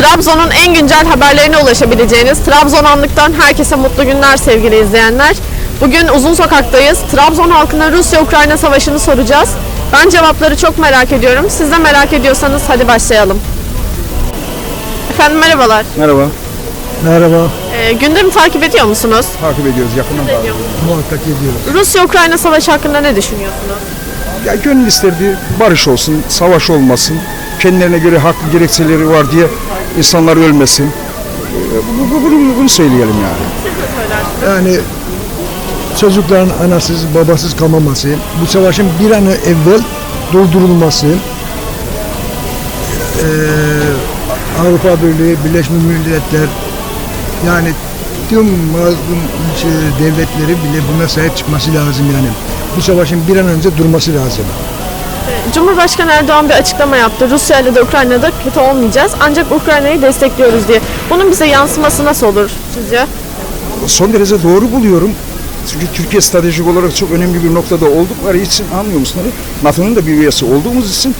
Trabzon'un en güncel haberlerine ulaşabileceğiniz Trabzon Anlık'tan herkese mutlu günler sevgili izleyenler. Bugün Uzun Sokak'tayız. Trabzon halkına Rusya-Ukrayna savaşını soracağız. Ben cevapları çok merak ediyorum. Siz de merak ediyorsanız hadi başlayalım. Efendim merhabalar. Merhaba. Merhaba, Ee, gündemi takip ediyor musunuz? Takip ediyoruz yakından takip ediyoruz. muhakkak ediyoruz. Rusya-Ukrayna savaşı hakkında ne düşünüyorsunuz? Ya gönül isterdi barış olsun, savaş olmasın. Kendilerine göre haklı gerekçeleri var diye insanlar ölmesin. Ee, bu- bu- Bunu, bunu söyleyelim yani. Yani çocukların anasız, babasız kalmaması, bu savaşın bir an evvel durdurulması, eee, Avrupa Birliği, Birleşmiş Milletler, yani tüm mazlum devletleri bile buna sahip çıkması lazım yani. Bu savaşın bir an önce durması lazım. Cumhurbaşkanı Erdoğan bir açıklama yaptı. Rusya ile de Ukrayna'da kötü olmayacağız ancak Ukrayna'yı destekliyoruz diye. Bunun bize yansıması nasıl olur sizce? Son derece doğru buluyorum. Çünkü Türkiye stratejik olarak çok önemli bir noktada oldukları için anlıyor musunuz? NATO'nun da bir üyesi olduğumuz için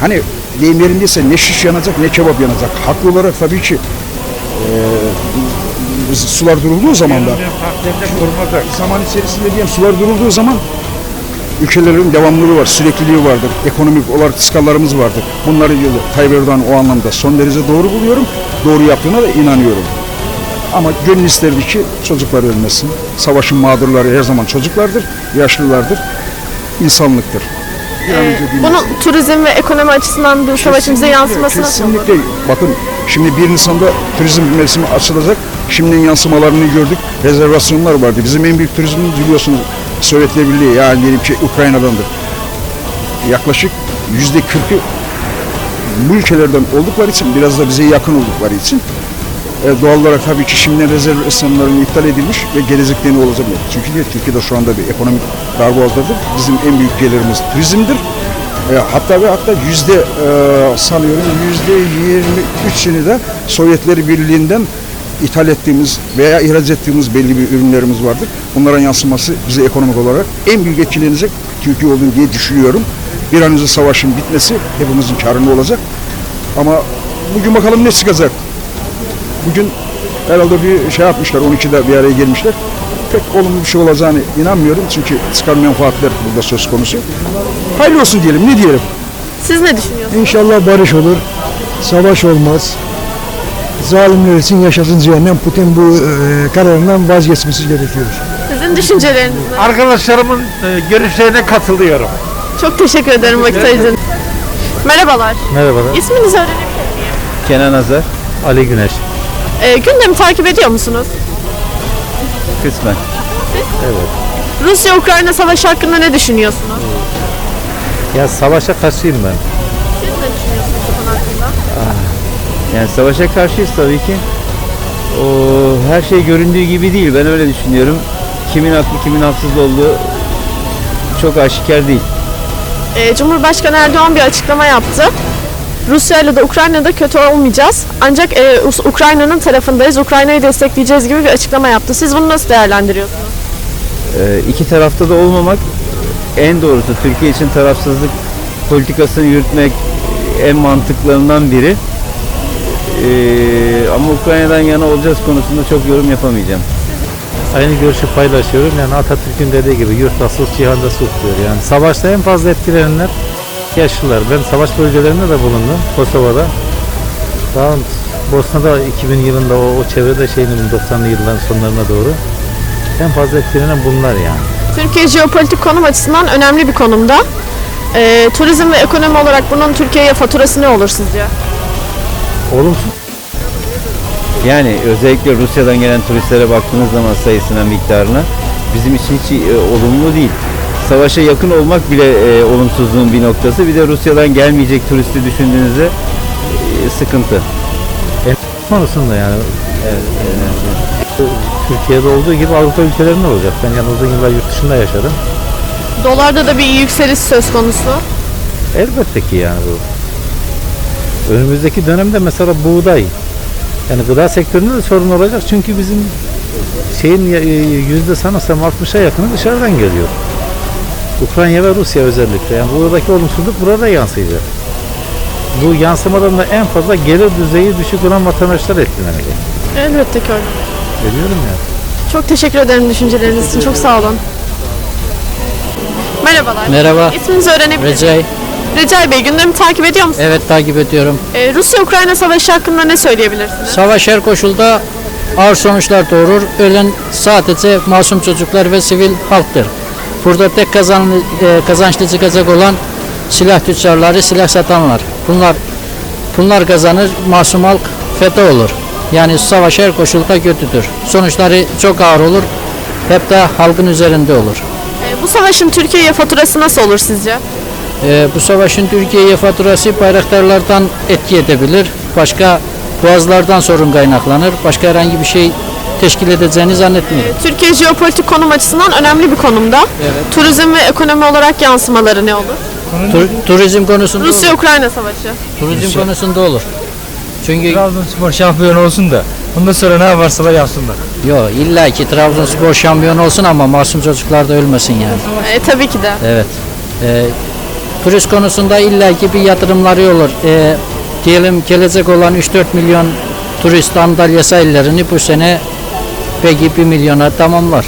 hani deyim yerindeyse ne şiş yanacak ne kebap yanacak. Haklı olarak tabii ki eee, sular durulduğu zaman da zaman içerisinde diyelim sular durulduğu zaman ülkelerin devamlılığı var, sürekliliği vardır. Ekonomik olarak çıkarlarımız vardır. Bunları. Tayyip Erdoğan o anlamda son derece doğru buluyorum. Doğru yaptığına da inanıyorum. Ama gönül isterdi ki çocuklar ölmesin. Savaşın mağdurları her zaman çocuklardır, yaşlılardır, insanlıktır. Dinlesin. Bunun turizm ve ekonomi açısından bu savaşın bize yansıması nasıl olur? Kesinlikle. Bakın şimdi 1 Nisan'da turizm mevsimi açılacak. Şimdiden yansımalarını gördük. Rezervasyonlar vardı. Bizim en büyük turizmimiz biliyorsunuz Sovyetler Birliği yani diyelim ki Ukrayna'dandır. Yaklaşık yüzde kırkı bu ülkelerden oldukları için biraz da bize yakın oldukları için e, doğal olarak tabii ki şimdiden rezervasyonların iptal edilmiş ve gelecekte ne olacak? Çünkü diyor, Türkiye'de şu anda bir ekonomik darboğazdadır. Bizim en büyük gelirimiz turizmdir. E, hatta ve hatta yüzde e, sanıyorum yüzde 23'ünü de Sovyetler Birliği'nden ithal ettiğimiz veya ihraç ettiğimiz belli bir ürünlerimiz vardır. Bunların yansıması bize ekonomik olarak en büyük etkilenecek Türkiye olduğunu diye düşünüyorum. Bir an önce savaşın bitmesi hepimizin karını olacak. Ama bugün bakalım ne çıkacak. Bugün herhalde bir şey yapmışlar, 12'de bir araya gelmişler. Pek olumlu bir şey olacağını inanmıyorum çünkü çıkar menfaatler burada söz konusu. Hayırlı olsun diyelim, ne diyelim? Siz ne düşünüyorsunuz? İnşallah barış olur, savaş olmaz. Zalimler için yaşasın cehennem. Putin bu eee, kararından vazgeçmesi gerekiyor. Sizin düşünceleriniz ne? Arkadaşlarımın e, görüşlerine katılıyorum. Çok teşekkür ederim vakit ayırdığınız. Merhabalar. Merhabalar. İsminizi öğrenebilir miyim? Kenan Azer. Ali Güneş. Ee, gündemi takip ediyor musunuz? Kısmen. Rusya-Ukrayna savaşı hakkında ne düşünüyorsunuz? Ya savaşa karşıyım ben. Yani savaşa karşıyız tabii ki. O her şey göründüğü gibi değil. Ben öyle düşünüyorum. Kimin haklı kimin haksız olduğu çok aşikar değil. Ee, Cumhurbaşkanı Erdoğan bir açıklama yaptı. Rusya ile de Ukrayna'da kötü olmayacağız. Ancak e, Ukrayna'nın tarafındayız. Ukrayna'yı destekleyeceğiz gibi bir açıklama yaptı. Siz bunu nasıl değerlendiriyorsunuz? Ee, iki tarafta da olmamak en doğrusu. Türkiye için tarafsızlık politikasını yürütmek en mantıklarından biri. Ee, ama Ukrayna'dan yana olacağız konusunda çok yorum yapamayacağım. Aynı görüşü paylaşıyorum. Yani Atatürk'ün dediği gibi yurtta sus, cihanda sus diyor. Yani savaşta en fazla etkilenenler yaşlılar. Ben savaş bölgelerinde de bulundum. Kosova'da. Daha Bosna'da 2000 yılında o, o çevrede şeyin 90'lı yılların sonlarına doğru. En fazla etkilenen bunlar yani. Türkiye jeopolitik konum açısından önemli bir konumda. Ee, turizm ve ekonomi olarak bunun Türkiye'ye faturası ne olur sizce? Olumsuz Yani özellikle Rusya'dan gelen turistlere baktığınız zaman sayısına, miktarına bizim için hiç e, olumlu değil. Savaşa yakın olmak bile e, olumsuzluğun bir noktası. Bir de Rusya'dan gelmeyecek turisti düşündüğünüzde e, sıkıntı. konusunda yani Türkiye'de olduğu gibi Avrupa ülkelerinde olacak. Ben yani uzun yıllar yurt dışında yaşadım. Dolarda da bir yükseliş söz konusu. Elbette ki yani bu. Önümüzdeki dönemde mesela buğday. Yani gıda sektöründe de sorun olacak çünkü bizim şeyin e, yüzde sanırsam 60'a yakını dışarıdan geliyor. Ukrayna ve Rusya özellikle. Yani buradaki olumsuzluk burada yansıyacak. Bu yansımadan da en fazla gelir düzeyi düşük olan vatandaşlar etkilenecek. Elbette ki öyle. Biliyorum ya. Çok teşekkür ederim düşünceleriniz için. Çok sağ olun. Merhabalar. Merhaba. İsminizi öğrenebilir miyim? Recai. Recai Bey gündemi takip ediyor musunuz? Evet takip ediyorum. Ee, Rusya-Ukrayna savaşı hakkında ne söyleyebilirsiniz? Savaş her koşulda ağır sonuçlar doğurur. Ölen sadece masum çocuklar ve sivil halktır. Burada tek kazan, e, kazançlı çıkacak olan silah tüccarları, silah satanlar. Bunlar bunlar kazanır, masum halk feda olur. Yani savaş her koşulda kötüdür. Sonuçları çok ağır olur. Hep de halkın üzerinde olur. Ee, bu savaşın Türkiye'ye faturası nasıl olur sizce? Ee, bu savaşın Türkiye'ye faturası bayraktarlardan etki edebilir. Başka boğazlardan sorun kaynaklanır. Başka herhangi bir şey teşkil edeceğini zannetmiyorum. Ee, Türkiye jeopolitik konum açısından önemli bir konumda. Turizm ve ekonomi olarak yansımaları ne olur? Tur- turizm konusunda olur. Rusya-Ukrayna savaşı. Turizm konusunda olur. Çünkü Trabzonspor şampiyon olsun da ondan sonra ne yaparsalar yapsınlar. yo illa ki Trabzonspor şampiyon olsun ama masum çocuklar da ölmesin yani. Ee, tabii ki de. Evet. Ee, turist konusunda illaki bir yatırımları olur. Ee, diyelim gelecek olan 3-4 milyon turist Antalya sahillerini bu sene belki 1 milyona tamamlar.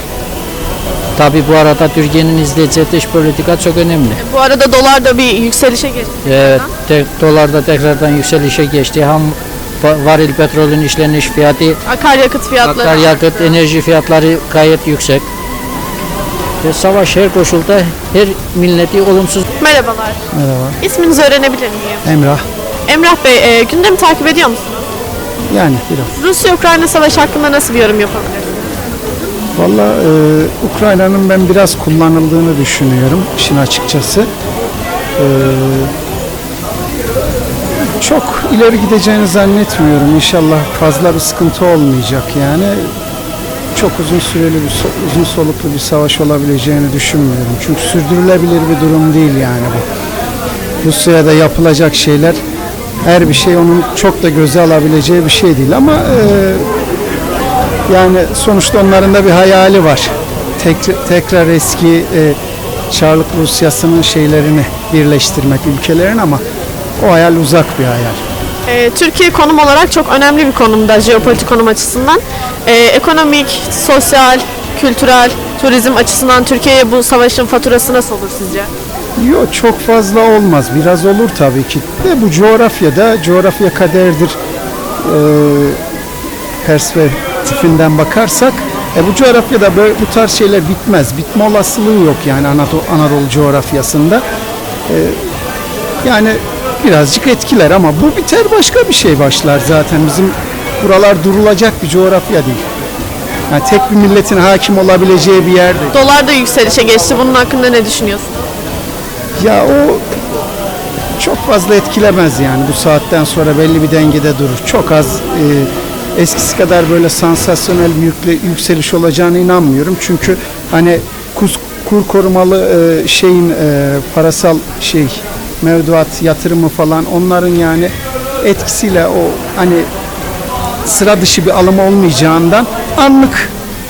Tabi bu arada Türkiye'nin izleyeceği dış politika çok önemli. Bu arada dolar da bir yükselişe geçti. Evet, te, dolar da tekrardan yükselişe geçti. Ham va- varil petrolün işleniş fiyatı, Akaryakıt fiyatları. akaryakıt, enerji fiyatları gayet yüksek. Ve savaş her koşulda her milleti olumsuz Merhabalar. Merhaba. İsminizi öğrenebilir miyim? Emrah. Emrah Bey, e, gündemi takip ediyor musunuz? Yani biraz. Rusya-Ukrayna savaşı hakkında nasıl bir yorum yapabilirsiniz? Valla e, Ukrayna'nın ben biraz kullanıldığını düşünüyorum işin açıkçası. E, çok ileri gideceğini zannetmiyorum. İnşallah fazla bir sıkıntı olmayacak yani. Çok uzun süreli bir uzun soluklu bir savaş olabileceğini düşünmüyorum. Çünkü sürdürülebilir bir durum değil yani bu. Rusya'da yapılacak şeyler her bir şey onun çok da göze alabileceği bir şey değil ama e, yani sonuçta onların da bir hayali var. Tek- tekrar eski e, Çarlık Rusyası'nın şeylerini birleştirmek ülkelerin ama o hayal uzak bir hayal. E, Türkiye konum olarak çok önemli bir konumda jeopolitik konum açısından. E, ekonomik, sosyal, kültürel, turizm açısından Türkiye'ye bu savaşın faturası nasıl olur sizce? Yok çok fazla olmaz. Biraz olur tabii ki. De bu coğrafyada coğrafya kaderdir e, perspektifinden bakarsak e, bu coğrafyada böyle bu tarz şeyler bitmez. Bitme olasılığı yok yani Anadolu, Anadolu coğrafyasında. E, yani birazcık etkiler ama bu biter başka bir şey başlar zaten. Bizim buralar durulacak bir coğrafya değil. Yani tek bir milletin hakim olabileceği bir yer değil. Dolar da yükselişe geçti. Bunun hakkında ne düşünüyorsunuz? Ya o çok fazla etkilemez yani bu saatten sonra belli bir dengede durur. Çok az e, eskisi kadar böyle sansasyonel bir yükle- yükseliş olacağına inanmıyorum. Çünkü hani kus, kur korumalı e, şeyin e, parasal şey mevduat yatırımı falan onların yani etkisiyle o hani sıra dışı bir alım olmayacağından anlık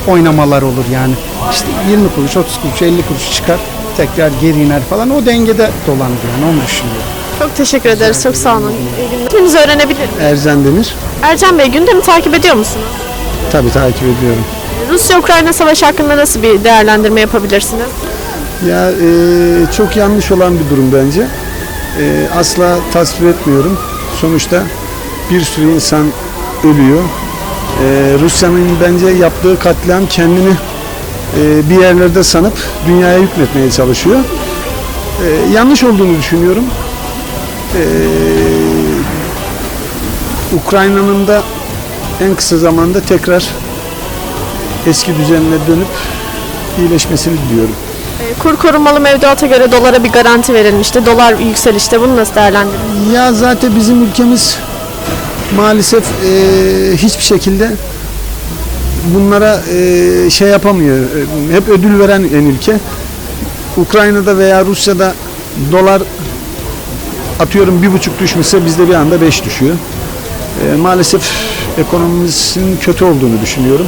oynamalar olur yani. İşte 20 kuruş, 30 kuruş, 50 kuruş çıkar tekrar geri iner falan o dengede dolanır yani onu düşünüyorum. Çok teşekkür ederiz. Çok sağ olun. İyi günler. İsminizi öğrenebilir miyim? Erzen Demir Ercan Bey gündemi takip ediyor musunuz? tabii takip ediyorum. Rusya-Ukrayna savaşı hakkında nasıl bir değerlendirme yapabilirsiniz? Ya e, çok yanlış olan bir durum bence. E, asla tasvip etmiyorum. Sonuçta bir sürü insan ölüyor. E, Rusya'nın bence yaptığı katliam kendini e, bir yerlerde sanıp dünyaya hükmetmeye çalışıyor. E, yanlış olduğunu düşünüyorum. E, Ukrayna'nın da en kısa zamanda tekrar eski düzenine dönüp iyileşmesini diliyorum. E, Kur korumalı mevduata göre dolara bir garanti verilmişti. Dolar yükselişte. Bunu nasıl değerlendiriyorsunuz? Ya zaten bizim ülkemiz maalesef e, hiçbir şekilde bunlara e, şey yapamıyor. Hep ödül veren en ülke. Ukrayna'da veya Rusya'da dolar atıyorum bir buçuk düşmüşse bizde bir anda beş düşüyor. E, maalesef ekonomimizin kötü olduğunu düşünüyorum.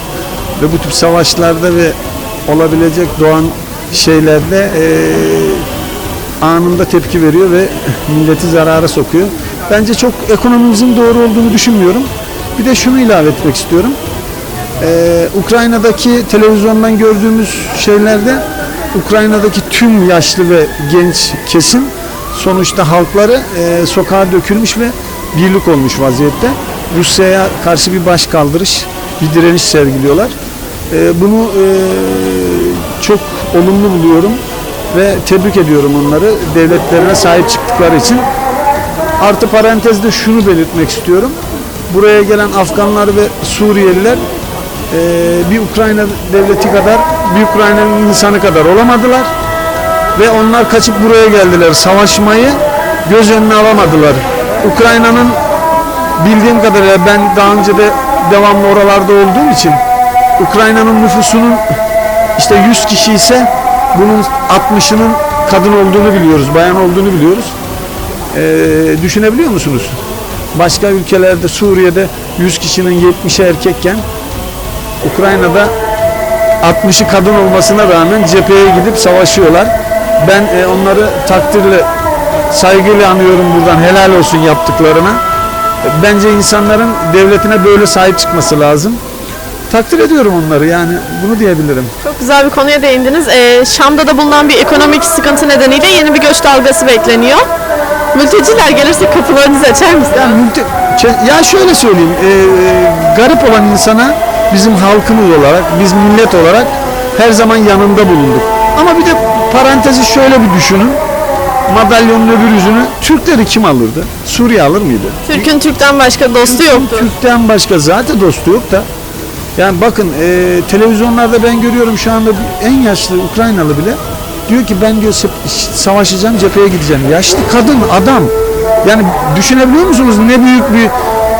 Ve bu tip savaşlarda ve olabilecek doğan şeylerde e, anında tepki veriyor ve milleti zarara sokuyor. Bence çok ekonomimizin doğru olduğunu düşünmüyorum. Bir de şunu ilave etmek istiyorum. Ee, Ukrayna'daki televizyondan gördüğümüz şeylerde Ukrayna'daki tüm yaşlı ve genç kesim sonuçta halkları e, sokağa dökülmüş ve birlik olmuş vaziyette. Rusya'ya karşı bir baş kaldırış, bir direniş sergiliyorlar. E, bunu e, çok olumlu buluyorum ve tebrik ediyorum onları devletlerine sahip çıktıkları için. Artı parantezde şunu belirtmek istiyorum. Buraya gelen Afganlar ve Suriyeliler eee, bir Ukrayna devleti kadar, bir Ukrayna'nın insanı kadar olamadılar. Ve onlar kaçıp buraya geldiler. Savaşmayı göz önüne alamadılar. Ukrayna'nın bildiğim kadarıyla ben daha önce de devamlı oralarda olduğum için Ukrayna'nın nüfusunun işte 100 kişi ise bunun 60'ının kadın olduğunu biliyoruz, bayan olduğunu biliyoruz. Ee, düşünebiliyor musunuz? Başka ülkelerde Suriye'de 100 kişinin 70'i erkekken Ukrayna'da 60'ı kadın olmasına rağmen cepheye gidip savaşıyorlar. Ben e, onları takdirle, saygıyla anıyorum buradan helal olsun yaptıklarına. Bence insanların devletine böyle sahip çıkması lazım. Takdir ediyorum onları yani bunu diyebilirim. Çok güzel bir konuya değindiniz. Ee, Şam'da da bulunan bir ekonomik sıkıntı nedeniyle yeni bir göç dalgası bekleniyor. Mülteciler gelirse kapılarınızı açar mısınız? Yani Ç- ya şöyle söyleyeyim, e, garip olan insana bizim halkımız olarak, biz millet olarak her zaman yanında bulunduk. Ama bir de parantezi şöyle bir düşünün. Madalyonun öbür yüzünü Türkleri kim alırdı? Suriye alır mıydı? Türk'ün Türk'ten başka dostu yoktur. Türk'ten başka zaten dostu yok da. Yani bakın e, televizyonlarda ben görüyorum şu anda en yaşlı Ukraynalı bile diyor ki ben diyor savaşacağım cepheye gideceğim. Yaşlı kadın adam. Yani düşünebiliyor musunuz ne büyük bir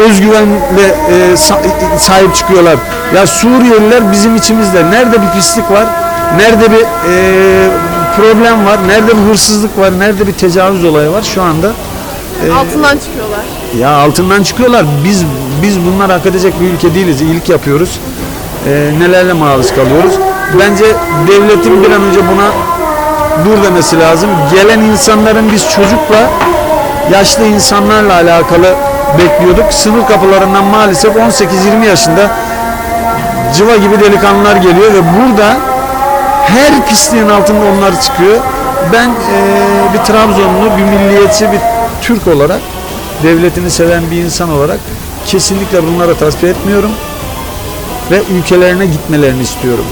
özgüvenle e, sa- sahip çıkıyorlar. Ya Suriyeliler bizim içimizde. Nerede bir pislik var? Nerede bir e, problem var? Nerede bir hırsızlık var? Nerede bir tecavüz olayı var? Şu anda Altından çıkıyorlar. ya altından çıkıyorlar. Biz biz bunlar hak edecek bir ülke değiliz. İyilik yapıyoruz. Ee, nelerle maruz kalıyoruz. Bence devletin bir an önce buna dur demesi lazım. Gelen insanların biz çocukla yaşlı insanlarla alakalı bekliyorduk. Sınır kapılarından maalesef 18-20 yaşında cıva gibi delikanlılar geliyor ve burada her pisliğin altında onlar çıkıyor. Ben eee, bir Trabzonlu, bir milliyetçi, bir Türk olarak devletini seven bir insan olarak kesinlikle bunlara tasvip etmiyorum ve ülkelerine gitmelerini istiyorum.